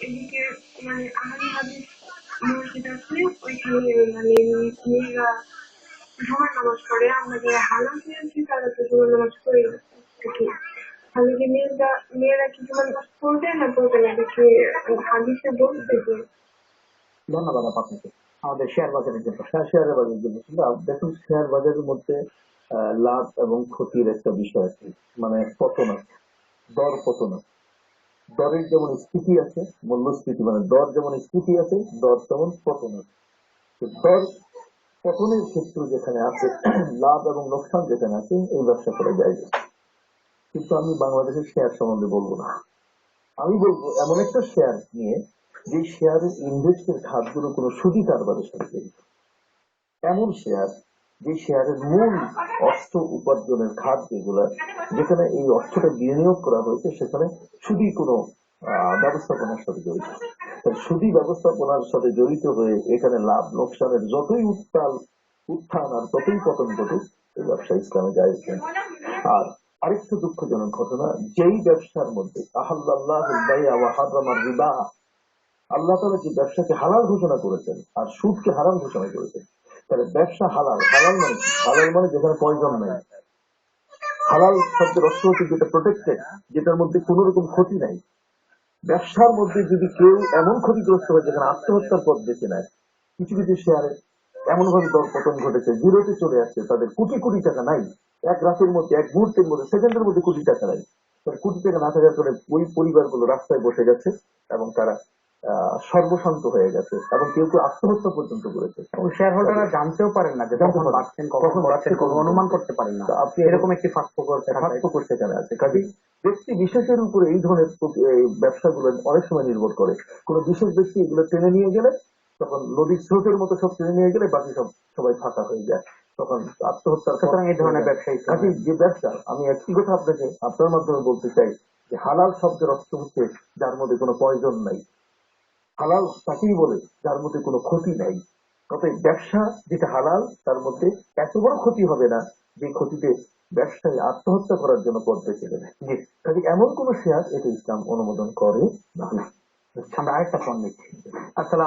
এদিকে মানে হাদিস মসজিদ আছে ওইখানে মানে মেয়েরা নামাজ আমরা যারা পেয়েছি তারা তো নামাজ মেয়েরা মেয়েরা না না দেখি হাদিসে বলছে যে ধন্যবাদ আপনাকে আমাদের শেয়ার বাজারের জন্য। শেয়ার বাজারের জন্য দেখুন শেয়ার বাজারের মধ্যে লাভ এবং ক্ষতির একটা বিষয় আছে। মানে পতন আছে দর পতন আছে। দরের যেমন স্থিতি আছে, মূল্যস্ফীতি মানে দর যেমন স্থিতি আছে, দর তেমন পতন আছে। দর পতনের ক্ষেত্র যেখানে আছে, লাভ এবং লোকসান যেখানে আছে, এই ব্যবসা করা যায় কিন্তু আমি বাংলাদেশের শেয়ার সম্বন্ধে বলব না। আমি বলব, এমন একটা শেয়ার নিয়ে যে শেয়ারের ইনভেস্টের খাতগুলো কোনো সুদি কারবারের সাথে এমন শেয়ার যে শেয়ারের মূল অর্থ উপার্জনের খাত যেগুলো যেখানে এই অর্থটা বিনিয়োগ করা হয়েছে, সেখানে সুদি কোনো ব্যবস্থাপনার সাথে জড়িত। সুদি ব্যবস্থাপনার সাথে জড়িত হয়ে এখানে লাভ লোকসানের যতই উত্তাল, উত্থান আর ততই পতন ঘটুক, এই ব্যবসা ইসলামে যায় আর আরেকটা দুঃখজনক ঘটনা, যেই ব্যবসার মধ্যে আল্লাহ তালা যে ব্যবসাকে হালাল ঘোষণা করেছেন আর সুদকে হারাম ঘোষণা করেছেন তাহলে ব্যবসা হালাল। হালাল মানে? হালাল মানে যেখানে পয়জন নাই। হালাল শব্দের অর্থ হচ্ছে যেটা প্রোটেক্টেড যেটার মধ্যে কোন রকম ক্ষতি নাই। ব্যবসার মধ্যে যদি কেউ এমন ক্ষতিগ্রস্ত হয় যেখানে আত্মহত্যার পথ বেছে নেয় কিছু কিছু শেয়ারে এমন ভাবে দর পতন ঘটেছে জিরোতে চলে আসছে, তাদের কোটি কোটি টাকা নাই। এক রাতের মধ্যে, এক মুহূর্তের মধ্যে, সেকেন্ডের মধ্যে কোটি টাকা নাই। কোটি টাকা না থাকার কারণে ওই পরিবারগুলো রাস্তায় বসে গেছে এবং তারা সর্বশান্ত হয়ে গেছে এবং কেউ কেউ আত্মহত্যা পর্যন্ত করেছে। এবং শেয়ার হোল্ডাররা জানতেও পারেন না যে কখন। বাড়ছেন কখন বাড়ছেন কোনো কখন অনুমান করতে পারেন না। আপনি এরকম একটি ফাঁকফোকর পার্থক্য সেখানে আছে। কাজে ব্যক্তি বিশেষের উপরে এই ধরনের ব্যবসাগুলো অনেক সময় নির্ভর করে। কোন বিশেষ ব্যক্তি এগুলো টেনে নিয়ে গেলে তখন নদীর স্রোতের মতো সব টেনে নিয়ে গেলে বাকি সব সবাই ফাঁকা হয়ে যায়। তখন আত্মহত্যার পথ সুতরাং এই ধরনের ব্যবসায়ী কাজেই যে ব্যবসা আমি একটি কথা আপনাকে আপনার মাধ্যমে বলতে চাই যে হালাল শব্দের অর্থ হচ্ছে যার মধ্যে কোনো প্রয়োজন নাই। হালাল তাকেই বলে, যার মধ্যে কোনো ক্ষতি নাই। তবে ব্যবসা যেটা হালাল, তার মধ্যে এত বড় ক্ষতি হবে না, যে ক্ষতিতে ব্যবসায়ী আত্মহত্যা করার জন্য পথ চলে যায় এমন কোন শেয়ার এটা ইসলাম অনুমোদন করে না। আমরা আরেকটা ফোন নিচ্ছি। আসসালাম